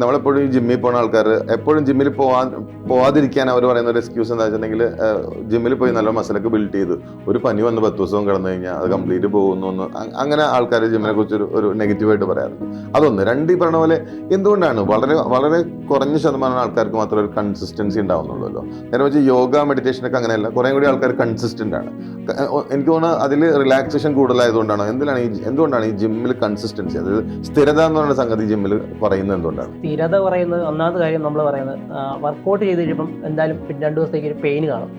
നമ്മളെപ്പോഴും ഈ ജിമ്മിൽ പോകുന്ന ആൾക്കാർ എപ്പോഴും ജിമ്മിൽ പോവാൻ പോവാതിരിക്കാൻ അവർ പറയുന്ന ഒരു എക്സ്ക്യൂസ് എന്താ വെച്ചിട്ടുണ്ടെങ്കിൽ ജിമ്മിൽ പോയി നല്ല മസിലൊക്കെ ബിൽഡ് ചെയ്ത് ഒരു പനി വന്ന് പത്ത് ദിവസവും കിടന്നു കഴിഞ്ഞാൽ അത് കംപ്ലീറ്റ് പോകുന്നു എന്ന് അങ്ങനെ ആൾക്കാർ ജിമ്മിനെ കുറിച്ച് ഒരു ഒരു നെഗറ്റീവായിട്ട് പറയാറുണ്ട്. അതൊന്ന്. രണ്ട് ഈ പറഞ്ഞ പോലെ എന്തുകൊണ്ടാണ് വളരെ വളരെ കുറഞ്ഞ ശതമാനം ആൾക്കാർക്ക് മാത്രമേ ഒരു കൺസിസ്റ്റൻസി ഉണ്ടാവുന്നുള്ളൂ നേരെ വെച്ച് യോഗ മെഡിറ്റേഷനൊക്കെ അങ്ങനെയല്ല. കുറേ കൂടി ആൾക്കാർ കൺസിസ്റ്റന്റ് ആണ്. എനിക്ക് തോന്നുന്നു അതിൽ റിലാക്സേഷൻ കൂടുതലായതുകൊണ്ടാണ്. എന്തിനാണ് ഈ എന്തുകൊണ്ടാണ് ഈ ജിമ്മിൽ കൺസിസ്റ്റൻസി അതായത് സ്ഥിരത എന്ന് പറയുന്ന സംഗതി ജിമ്മിൽ പറയുന്നത് എന്തുകൊണ്ടാണ്? സ്ഥിരത പറയുന്നത് ഒന്നാമത്തെ കാര്യം നമ്മൾ പറയുന്നത് വർക്കൗട്ട് ചെയ്ത് കഴിയുമ്പം എന്തായാലും പിന്നെ രണ്ട് ദിവസത്തേക്ക് ഒരു പെയിൻ കാണും.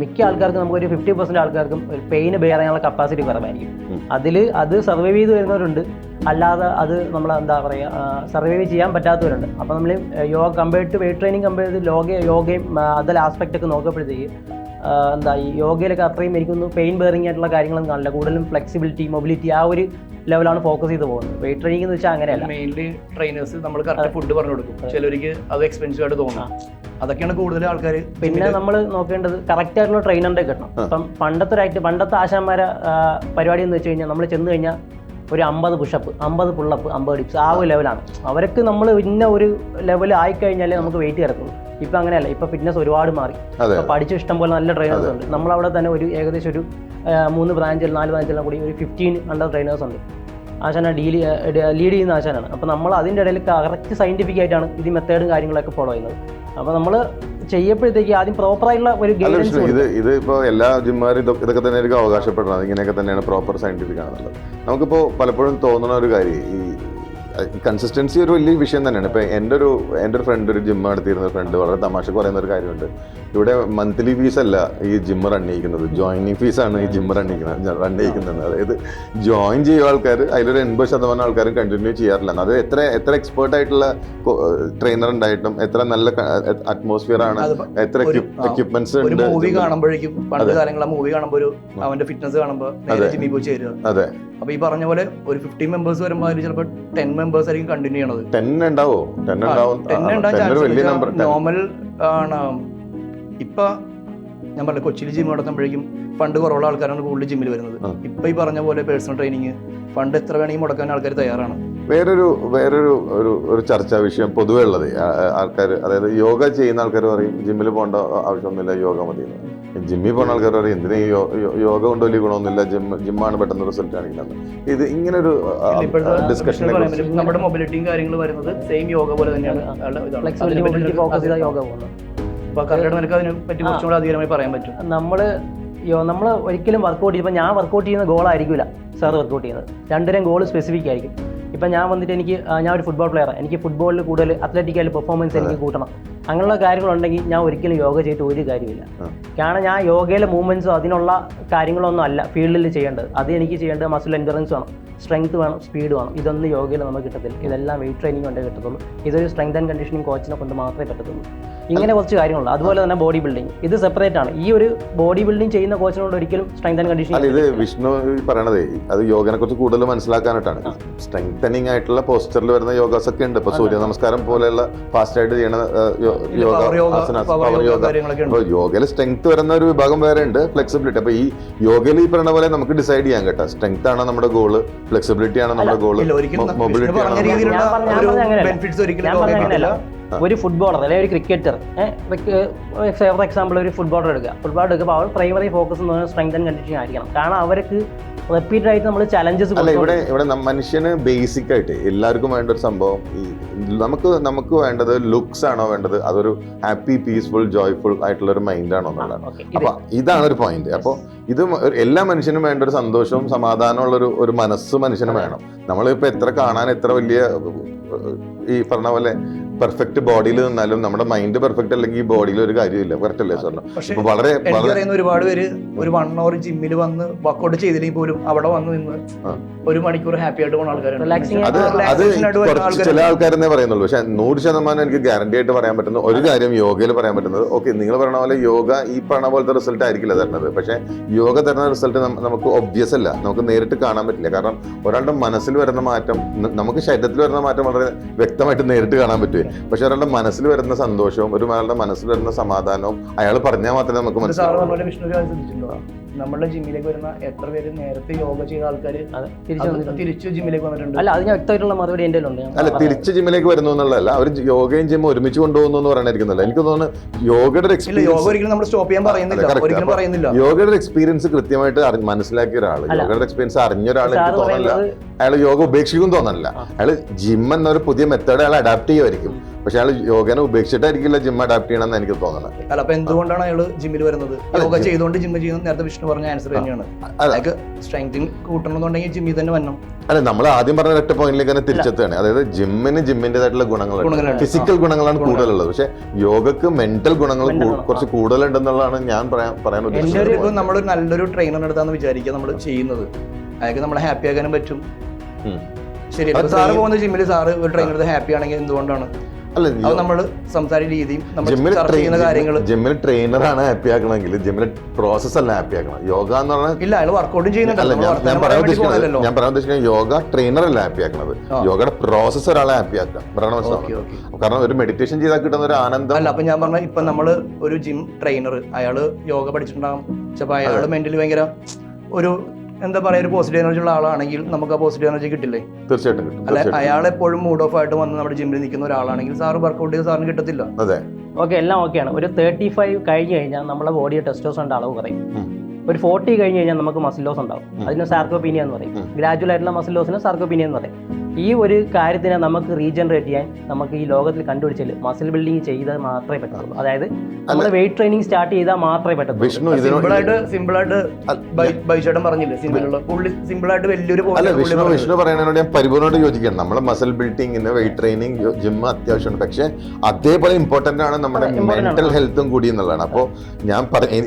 മിക്ക ആൾക്കാർക്കും നമുക്ക് ഒരു ഫിഫ്റ്റി പെർസെന്റ് ആൾക്കാർക്കും ഒരു പെയിന് ബെയർ ചെയ്യാനുള്ള കപ്പാസിറ്റി കുറവായിരിക്കും. അതിൽ അത് സർവൈവ് ചെയ്ത് വരുന്നവരുണ്ട്. അല്ലാതെ അത് നമ്മൾ എന്താ പറയുക സർവൈവ് ചെയ്യാൻ പറ്റാത്തവരുണ്ട്. അപ്പോൾ നമ്മൾ yoga compare to weight training compare ചെയ്ത് യോഗ യോഗയും അതിൽ ആസ്പെക്റ്റ് ഒക്കെ നോക്കുമ്പോഴത്തേക്ക് എന്താ ഈ യോഗയിലൊക്കെ അത്രയും എനിക്കൊന്ന് പെയിൻ ബെയറിംഗ് ആയിട്ടുള്ള കാര്യങ്ങളൊന്നും കാണില്ല. കൂടുതലും ഫ്ലെക്സിബിലിറ്റി മൊബിലിറ്റി ആ ഒരു ലെവലാണ് ഫോക്കസ് ചെയ്ത് പോകുന്നത്. വെയിറ്റ് ട്രെയിനിങ് എന്ന് വെച്ചാൽ അങ്ങനെയല്ല. മെയിൻലി ട്രെയിനേഴ്സ് നമ്മൾ കറക്റ്റ് ഫുഡ് പറഞ്ഞു കൊടുക്കും. ചിലർക്ക് അത് എക്സ്പെൻസീവ് ആയിട്ട് തോന്നും. അതൊക്കെയാണ് കൂടുതൽ ആൾക്കാർ പിന്നെ നമ്മൾ നോക്കേണ്ടത് കറക്റ്റ് ആയിട്ടുള്ള ട്രെയിനറിന്റെ കിട്ടണം. ഇപ്പം പണ്ടത്തെ ഒരു ആക്ട് പണ്ടത്തെ ആശാന്മാരെ പരിപാടി എന്ന് വെച്ച് കഴിഞ്ഞാൽ നമ്മൾ ചെന്ന് കഴിഞ്ഞാൽ ഒരു അമ്പത് പുഷപ്പ് അമ്പത് പുള്ളപ്പ് അമ്പത് ഡിപ്സ് ആ ഒരു ലെവലാണ് അവർക്ക് നമ്മൾ ഇന്ന ഒരു ലെവൽ ആയിക്കഴിഞ്ഞാലേ നമുക്ക് വെയിറ്റ് കിടക്കുള്ളൂ ഇപ്പം അങ്ങനെയല്ല ഇപ്പം ഫിറ്റ്നസ് ഒരുപാട് മാറി. ഇപ്പം പഠിച്ച ഇഷ്ടം പോലെ നല്ല ട്രെയിനേഴ്സ് ഉണ്ട്. നമ്മളവിടെ തന്നെ ഒരു ഏകദേശം ഒരു മൂന്ന് ബ്രാഞ്ചിൽ നാല് ബ്രാഞ്ചിലും കൂടി ഒരു ഫിഫ്റ്റീൻ അണ്ടർ ട്രെയിനേഴ്സ് ഉണ്ട്. ആശാന ഡീൽ ലീഡ് ചെയ്യുന്ന ആശാനാണ്. അപ്പോൾ നമ്മൾ അതിന്റെ ഇടയിൽ കറക്റ്റ് സയന്റിഫിക് ആയിട്ടാണ് ഇത് മെത്തേഡും കാര്യങ്ങളൊക്കെ ഫോളോ ചെയ്യുന്നത്. അപ്പോൾ നമ്മൾ ചെയ്യപ്പോഴത്തേക്ക് ആദ്യം പ്രോപ്പറായിട്ടുള്ള ഒരു ഗൈഡൻസ് ഇത് ഇത് ഇപ്പോൾ എല്ലാ ജിമ്മാരും ഇതൊക്കെ തന്നെ അവകാശപ്പെടുന്നത്. ഇങ്ങനെയൊക്കെ തന്നെയാണ് പ്രോപ്പർ സയന്റിഫിക് ആണെന്നുള്ളത്. നമുക്കിപ്പോൾ പലപ്പോഴും തോന്നുന്ന ഒരു കാര്യം ഈ കൺസിസ്റ്റൻസി ഒരു വലിയ വിഷയം തന്നെയാണ്. ഇപ്പം എന്റെ ഒരു എന്റെ ഒരു ഫ്രണ്ട് ഒരു ജിം നടത്തിയിരുന്ന ഫ്രണ്ട് വളരെ തമാശക്ക് പറയുന്ന ഒരു കാര്യമുണ്ട്. ഇവിടെ മന്ത്ലി ഫീസ് അല്ല ഈ ജിം റൺ ചെയ്യിക്കുന്നത്. ജോയിനിങ് ഫീസാണ് ഈ ജിം റൺ ചെയ്യിക്കുന്നത് റൺ ചെയ്യിക്കുന്നത്. അതായത് ജോയിൻ ചെയ്യുന്ന ആൾക്കാർ അതിലൊരു എൺപത് ശതമാനം ആൾക്കാരും കണ്ടിന്യൂ ചെയ്യാറില്ല. അത് എത്ര എത്ര എക്സ്പേർട്ട് ആയിട്ടുള്ള ട്രെയിനർ ഉണ്ടായിട്ടും എത്ര നല്ല അറ്റ്മോസ്ഫിയർ ആണ് എത്ര എക്യുപ്മെന്റ്സ് ഉണ്ട് മൂവി കാണുമ്പോഴേക്കും പണ്ട് അതെ. കാലങ്ങൾ മൂവി കാണുമ്പോൾ ഒരു അവന്റെ ഫിറ്റ്നസ് കാണുമ്പോൾ അതെ. അപ്പൊ ഈ പറഞ്ഞ പോലെ ഒരു ഫിഫ്റ്റി മെമ്പേഴ്സ് വരുമ്പോൾ അതിൽ ചിലപ്പോൾ ടെൻ മെമ്പേഴ്സ് ആയിരിക്കും കണ്ടിന്യൂ ചെയ്യണത്. ടെൻ നോർമൽ ആണ്. ഇപ്പൊ ഞാൻ പറഞ്ഞ കൊച്ചിയിൽ ജിം നടത്തുമ്പോഴേക്കും ഫണ്ട് കുറവുള്ള ആൾക്കാരാണ് കൂടുതൽ ജിമ്മിൽ വരുന്നത്. ഇപ്പൊ ഈ പറഞ്ഞ പോലെ പേഴ്സണൽ ട്രെയിനിങ് ഫണ്ട് എത്ര വേണമെങ്കിൽ മുടക്കാൻ ആൾക്കാർ തയ്യാറാണ്. വേറൊരു വേറൊരു ഒരു ഒരു ചർച്ചാ വിഷയം പൊതുവേ ഉള്ളത്. ആൾക്കാർ അതായത് യോഗ ചെയ്യുന്ന ആൾക്കാർ പറയും ജിമ്മിൽ പോകേണ്ട ആവശ്യമൊന്നുമില്ല യോഗ മതി. ജിമ്മിൽ പോകുന്ന ആൾക്കാർ പറയും എന്തിനാ യോഗ കൊണ്ട് വലിയ ഗുണമൊന്നുമില്ല ജിം ജിമ്മാണ് പെട്ടെന്ന് റിസൾട്ട് കാണിക്കുന്നത്. ഇത് ഇങ്ങനൊരു ഡിസ്കഷൻ ഡിസ്കഷനെ നമ്മുടെ മൊബിലിറ്റിയും കാര്യങ്ങൾ വരുന്നത് സെയിം യോഗ പോലെ തന്നെയാണ്. ഫോക്കസ് ചെയ്ത യോഗ പോലെ അപ്പൊ കറക്റ്റ് നിനക്ക് അതിനെ പറ്റി കുറച്ചും കൂടെ അധികമായി പറയാൻ പറ്റും. നമ്മൾ നമ്മൾ ഒരിക്കലും വർക്കൗട്ട് ചെയ്യുമ്പോൾ ഞാൻ വർക്കൗട്ട് ചെയ്യുന്ന ഗോളായിരിക്കില്ല സാർ വർക്കൗട്ട് ചെയ്യുന്നത്. രണ്ടുപേരും ഗോൾ സ്പെസിഫിക് ആയിരിക്കും. ഇപ്പം ഞാൻ വന്നിട്ട് എനിക്ക് ഞാൻ ഒരു ഫുട്ബോൾ പ്ലെയർ എനിക്ക് ഫുട്ബോളിൽ കൂടുതൽ അത്ലറ്റിക്കൽ പെർഫോമൻസ് എനിക്ക് കൂട്ടണം. അങ്ങനെയുള്ള കാര്യങ്ങളുണ്ടെങ്കിൽ ഞാൻ ഒരിക്കലും യോഗ ചെയ്തിട്ട് ഒരു കാര്യമില്ല. കാരണം ഞാൻ യോഗയിലെ മൂവ്മെന്റ്സോ അതിനുള്ള കാര്യങ്ങളൊന്നും അല്ല ഫീൽഡിൽ ചെയ്യേണ്ടത്. അത് എനിക്ക് ചെയ്യേണ്ടത് മസിൽ എൻഡറൻസ് വേണം സ്ട്രെങ്ത് വേണം സ്പീഡ് വേണം. ഇതൊന്നും യോഗയിൽ നമുക്ക് കിട്ടത്തില്ല. ഇതെല്ലാം വെയിറ്റ് ട്രെയിനിങ് കൊണ്ടേ കിട്ടത്തുള്ളൂ. ഇതൊരു സ്ട്രെങ്ത് ആൻഡ് കണ്ടീഷനിങ് കോച്ചിനെ കൊണ്ട് മാത്രമേ പറ്റത്തുള്ളൂ. ഇങ്ങനെ കുറച്ച് കാര്യങ്ങളുണ്ട്. അതുപോലെ തന്നെ ബോഡി ബിൽഡിംഗ് ഇത് സെപ്പറേറ്റ് ആണ്. ഈ ഒരു ബോഡി ബിൽഡിംഗ് ചെയ്യുന്ന കോച്ചിനോട് ഒരിക്കലും സ്ട്രെങ്ത് ആൻഡ് അല്ല ഇത് വിഷ്ണു പറയണതേ അത് യോഗനെ കുറിച്ച് കൂടുതൽ മനസ്സിലാക്കാനായിട്ടാണ്. സ്ട്രെങ്തനിങ് ആയിട്ടുള്ള പോസ്റ്ററിൽ വരുന്ന യോഗാസ് ഒക്കെ ഉണ്ട്. ഇപ്പൊ സൂര്യ നമസ്കാരം പോലെയുള്ള ഫാസ്റ്റ് ആയിട്ട് ചെയ്യണ യോഗയിൽ സ്ട്രെങ്ത് വരുന്ന ഒരു വിഭാഗം വേറെ ഉണ്ട് ഫ്ലെക്സിബിലിറ്റി അപ്പൊ ഈ യോഗയിൽ ഈ പറയുന്ന പോലെ നമുക്ക് ഡിസൈഡ് ചെയ്യാൻ കേട്ടോ. സ്ട്രെങ്ത് ആണ് നമ്മുടെ ഗോൾ ഫ്ലെക്സിബിലിറ്റി ആണ് നമ്മുടെ ഗോൾ മൊബിലിറ്റി ആണ് പറഞ്ഞ പറഞ്ഞ- ഒരു പറഞ്ഞ പറഞ്ഞ ഫുട്ബോളർ അല്ലെങ്കിൽ ഒരു ക്രിക്കറ്റർ ഫോർ എക്സാമ്പിൾ ഒരു ഫുട്ബോളർ എടുക്കുക. ഫുട്ബോൾ എടുക്കുമ്പോൾ അവർ പ്രൈമറി ഫോക്കസ് എന്ന് പറയുന്നത് സ്ട്രെങ്ത് ആൻഡ് കണ്ടീഷൻ ആയിരിക്കണം. കാരണം അവർക്ക് റിപ്പീറ്റ് ആയിട്ട് നമ്മൾ ചലഞ്ചസ് അല്ല ഇവിടെ ഇവിടെ മനുഷ്യന് ബേസിക് ആയിട്ട് എല്ലാവർക്കും വേണ്ട ഒരു സംഭവം. ഈ നമുക്ക് നമുക്ക് വേണ്ടത് ലുക്സ് ആണോ വേണ്ടത്? അതൊരു ഹാപ്പി പീസ്ഫുൾ ജോയ്ഫുൾ ആയിട്ടുള്ള ഒരു മൈൻഡ് ആണോ എന്നുള്ളതാണ്. അപ്പൊ ഇതാണ് ഒരു പോയിന്റ് അപ്പോൾ ഇത് എല്ലാ മനുഷ്യനും വേണ്ട ഒരു സന്തോഷവും സമാധാനമുള്ള ഒരു ഒരു മനസ്സ് മനുഷ്യന് വേണം. നമ്മളിപ്പോ എത്ര കാണാൻ എത്ര വലിയ ഈ പറഞ്ഞ പോലെ പെർഫെക്റ്റ് ബോഡിയിൽ നിന്നാലും നമ്മുടെ മൈൻഡ് പെർഫെക്റ്റ് അല്ലെങ്കിൽ ഈ ബോഡിയിൽ ഒരു കാര്യമില്ല. കറക്റ്റ് അല്ലേ സ്വർണം അപ്പൊ വളരെ എനിക്ക് അറിയുന്ന ഒരുപാട് പേര് ഒരു വൺ അവർ ജിമ്മിൽ വന്ന് വർക്കൗട്ട് ചെയ്തില്ലെങ്കിൽ പോലും അവിടെ വന്ന് നിന്ന് ഒരു മണിക്കൂർ ഹാപ്പി ആയിട്ട് പോകുന്ന ആൾക്കാരുണ്ട്. അത് കുറച്ച് ചില ആൾക്കാരെന്നെ ആൾക്കാരെന്നേ പറയുന്നുള്ളൂ. പക്ഷെ നൂറ് ശതമാനം എനിക്ക് ഗ്യാരണ്ടി ആയിട്ട് പറയാൻ പറ്റുന്ന ഒരു കാര്യം യോഗയിൽ പറയാൻ പറ്റുന്നത്. ഓക്കെ നിങ്ങൾ പറയണ പോലെ യോഗ ഈ പറഞ്ഞ പോലത്തെ റിസൾട്ട് ആയിരിക്കില്ല തരുന്നത് പക്ഷെ യോഗ തരുന്ന റിസൾട്ട് നമുക്ക് ഒബ്വിയസ് അല്ല. നമുക്ക് നേരിട്ട് കാണാൻ പറ്റില്ല. കാരണം ഒരാളുടെ മനസ്സിൽ വരുന്ന മാറ്റം നമുക്ക് ശരീരത്തിൽ വരുന്ന മാറ്റം വളരെ വ്യക്തമായിട്ട് നേരിട്ട് കാണാൻ പറ്റുമേ പക്ഷെ ഒരാളുടെ മനസ്സിൽ വരുന്ന സന്തോഷവും ഒരു ഒരാളുടെ മനസ്സിൽ വരുന്ന സമാധാനവും അയാൾ പറഞ്ഞാൽ മാത്രമേ നമുക്ക് മനസ്സിലാവൂ നമ്മളുടെ ജിമ്മിലേക്ക് വരുന്ന എത്ര പേര് നേരത്തെ യോഗ ചെയ്ത ആൾക്കാർ അതെ. തിരിച്ചു ജിമ്മിലേക്ക് വന്നിട്ടുണ്ട്? അല്ല അത് ഞാൻ വ്യക്തമായിട്ടുള്ള മറുപടി എന്റെ ഉണ്ട് അല്ല. തിരിച്ച് ജിമ്മിലേക്ക് വരുന്നു എന്നുള്ളതല്ല അവർ യോഗയും ജിമ്മും ഒരുമിച്ച് കൊണ്ടുപോകുന്നു എന്ന് പറയാനായിരിക്കുന്നില്ല എനിക്ക് തോന്നുന്നു യോഗയുടെ ഒരു ഇല്ല യോഗ ഒരിക്കലും നമ്മൾ സ്റ്റോപ്പ് ചെയ്യാൻ പറയുന്നില്ല. ഒരിക്കലും പറയുന്നില്ല. യോഗയുടെ എക്സ്പീരിയൻസ് കൃത്യമായിട്ട് മനസ്സിലാക്കിയ ഒരാൾ യോഗയുടെ എക്സ്പീരിയൻസ് അറിഞ്ഞ ഒരാൾ എനിക്ക് തോന്നുന്നില്ല. അയാൾ യോഗ ഉപേക്ഷിക്കും തോന്നുന്നില്ല ആ. അയാൾ ജിം എന്നൊരു പുതിയ മെത്തേഡ് അയാൾ അഡാപ്റ്റ് ചെയ്യുമായിരിക്കും പക്ഷെ അയാൾ യോഗനെ ഉപേക്ഷിച്ചിട്ടായിരിക്കില്ല ജിം അഡാപ്റ്റ് ചെയ്യണമെന്ന് എനിക്ക് തോന്നുന്നത് അല്ല അപ്പൊ എന്തുകൊണ്ടാണ് അയാൾ ജിമ്മിൽ വരുന്നത്? യോഗ ചെയ്തുകൊണ്ട് ജിമ്മ് ചെയ്യുന്നത് നേരത്തെ വിഷ്ണു പറഞ്ഞ ആൻസർ തന്നെയാണ്. അയാൾക്ക് സ്ട്രെങ്തിങ് കൂട്ടണമെന്നുണ്ടെങ്കിൽ ജിമ്മിൽ തന്നെ വരണം. അല്ല നമ്മൾ ആദ്യം പറഞ്ഞ ഒറ്റ പോയിന്റിലേക്ക് തന്നെ തിരിച്ചെത്തുകയാണ്. അതായത് ജിമ്മിന് ജിമ്മിന്റേതായിട്ടുള്ള ഗുണങ്ങളുണ്ട്. ഫിസിക്കൽ ഗുണങ്ങളാണ് കൂടുതലുള്ളത്. പക്ഷെ യോഗക്ക് മെന്റൽ ഗുണങ്ങൾ. കുറച്ച് കൂടുതലുണ്ടെന്നുള്ളതാണ് ഞാൻ പറയാൻ ഉദ്ദേശിച്ചത്. നമ്മളൊരു നല്ലൊരു ട്രെയിനർ എടുത്താന്ന് വിചാരിക്കുക നമ്മൾ ചെയ്യുന്നത്. അയാൾക്ക് നമ്മളെ ഹാപ്പി ആക്കാനും പറ്റും. ശരി സാറ് പോകുന്ന ജിമ്മിൽ സാറ് ഒരു ട്രെയിനർ ഹാപ്പി ആണെങ്കിൽ എന്തുകൊണ്ടാണ്? അല്ല നമ്മൾ സംസാരിക്കുന്ന രീതിയും ജിമ്മിൽ ചെയ്യുന്ന കാര്യങ്ങൾ ജിമ്മിൽ ട്രെയിനറാണ് ഹാപ്പി ആക്കണമെങ്കിൽ ജിമ്മിൽ പ്രോസസ് അല്ല ഹാപ്പി ആക്കണം യോഗ എന്ന് പറഞ്ഞാൽ ഇല്ല അയാൾ വർക്കൗട്ടും നമ്മൾ ഞാൻ പറയാൻ ഉദ്ദേശിക്കുന്നത് ഞാൻ പറയാൻ ഉദ്ദേശിക്കുന്നത് യോഗ ട്രെയിനർ അല്ല ഹാപ്പി ആക്കണത്. യോഗയുടെ പ്രോസസ് ഒരാളെ ഹാപ്പി ആക്കാം കാരണം ഒരു മെഡിറ്റേഷൻ ചെയ്താൽ കിട്ടുന്ന ഒരു ആനന്ദം അല്ല അപ്പൊ ഞാൻ പറഞ്ഞ ഇപ്പൊ നമ്മൾ ഒരു ജിം ട്രെയിനർ അയാൾ യോഗ പഠിച്ചിട്ടുണ്ടാകും ചിലപ്പോ അയാൾ മെന്റലി ഭയങ്കര ഒരു എന്താ പറയാ ഒരു പോസിറ്റീവ് എനർജി ഉള്ള ആളാണെങ്കിൽ നമുക്ക് ആ പോസിറ്റീവ് എനർജി കിട്ടില്ലേ? തീർച്ചയായിട്ടും കിട്ടും അല്ല അയാൾ എപ്പോഴും മൂഡ് ഓഫ് ആയിട്ട് വന്ന് നമ്മുടെ ജിമ്മിൽ നിൽക്കുന്ന ഒരാളാണെങ്കിൽ സാറ് വർക്കൗട്ട് ചെയ്ത് സാറിന് കിട്ടത്തില്ല. അതെ. ഓക്കെ എല്ലാം ഓക്കെയാണ് ഒരു തേർട്ടി ഫൈവ് കഴിഞ്ഞ് കഴിഞ്ഞാൽ നമ്മുടെ ബോഡി ടെസ്റ്റോസിന്റെ അളവ് കുറയും. ഒരു ഫോർട്ടി കഴിഞ്ഞ് കഴിഞ്ഞാൽ നമുക്ക് മസിൽ ലോസ് ഉണ്ടാവും. അതിന് സാർക്കോപീനിയ എന്ന് പറയും. ഗ്രാജുവൽ ആയിട്ടുള്ള മസിൽ ലോസിന് സാർക്കോപീനിയ എന്ന് പറയും. ഈ ഒരു കാര്യത്തിനെ നമുക്ക് റീജനറേറ്റ് ചെയ്യാൻ നമുക്ക് ഈ ലോകത്തിൽ കണ്ടുപിടിച്ചാൽ മസിൽ ബിൽഡിംഗ് ചെയ്താൽ മാത്രമേ പറ്റുള്ളൂ അതായത് നമ്മൾ വെയിറ്റ് ട്രെയിനിങ് സ്റ്റാർട്ട് ചെയ്താൽ മാത്രമേ പറ്റത്തുള്ളൂ. വിഷ്ണു സിമ്പിളായിട്ട് ബൈചേട്ടൻ പറഞ്ഞില്ലേ സിമ്പിളുള്ള പുള്ളി സിമ്പിൾ ആയിട്ട് വലിയൊരു അല്ല വിഷ്ണു വിഷ്ണു പറയുന്നതിനോട് ഞാൻ പരിപൂർണമായിട്ട് യോജിക്കണം നമ്മുടെ മസിൽ ബിൽഡിങ്ങിന് വെയിറ്റ് ട്രെയിനിങ് ജിം അത്യാവശ്യമുണ്ട് പക്ഷെ അതേപോലെ ഇമ്പോർട്ടന്റ് ആണ് നമ്മുടെ. മെന്റൽ ഹെൽത്തും കൂടി എന്നുള്ളതാണ്. അപ്പോൾ ഞാൻ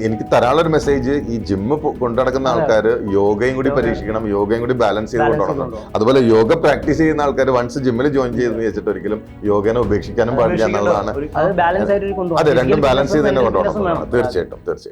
എനിക്ക് തരാനുള്ള ഒരു മെസ്സേജ് ഈ ജിമ്മ് കൊണ്ടു നടക്കുന്ന ആൾക്കാർ യോഗയും കൂടി പരീക്ഷിക്കണം യോഗയും കൂടി ബാലൻസ് ചെയ്ത് കൊണ്ടു അതുപോലെ യോഗ പ്രാക്ടീസ് ചെയ്യുന്ന ആൾക്കാർ വൺസ് ജിമ്മിൽ ജോയിൻ ചെയ്തെന്ന് വെച്ചിട്ട് ഒരിക്കലും യോഗനെ ഉപേക്ഷിക്കാനും പാടില്ല എന്നുള്ളതാണ് അത് രണ്ടും ബാലൻസ് ചെയ്ത് തന്നെ കൊണ്ടുപോകണം. തീർച്ചയായിട്ടും തീർച്ചയായിട്ടും.